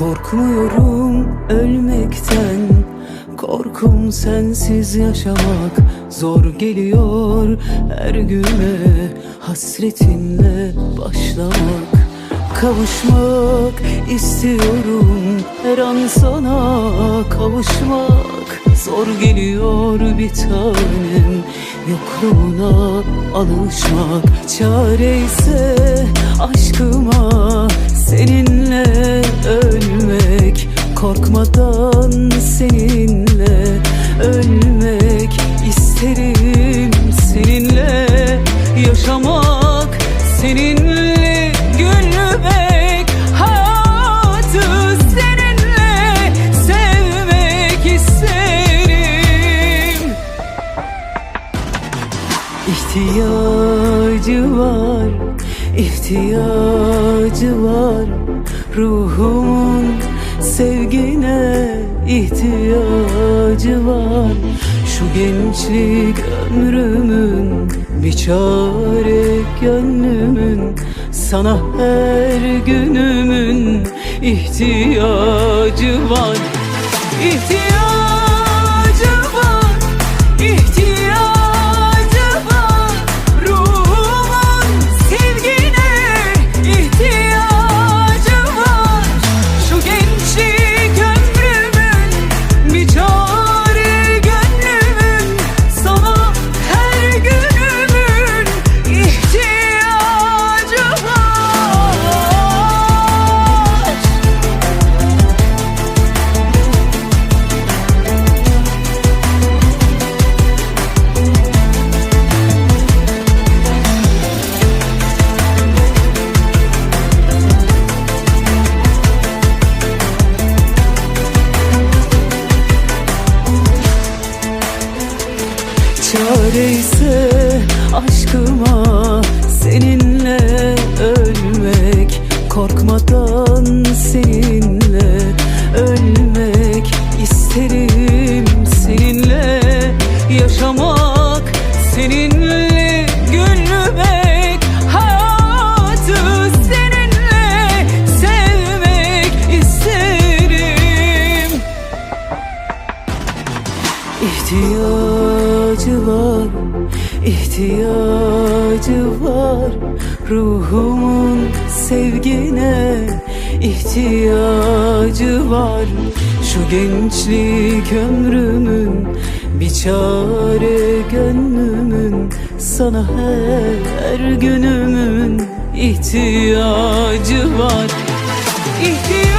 Korkmuyorum ölmekten. Korkum sensiz yaşamak Zor geliyor her güne. Hasretinle başlamak Kavuşmak istiyorum. Her an sana kavuşmak Zor geliyor bir tanem. Yokluğuna alışmak Çare ise aşkıma isterim seninle yaşamak seninle gülmek hayatı seninle sevmek isterim. İhtiyacı var, ihtiyacı var. Ruhumun sevgine ihtiyacı var Şu gençlik ömrümün bir çare gönlümün Sana her günümün ihtiyacı var. İhtiyacı aşkıma seninle ölmek Korkmadan seninle ölmek isterim. Seninle yaşamak Seninle gülmek hayatı seninle sevmek isterim. İhtiyacı var, ihtiyacı var Ruhumun sevgine. İhtiyacı var Şu gençlik ömrümün bir çare gönlümün Sana her günümün. İhtiyacı var İhtiyacı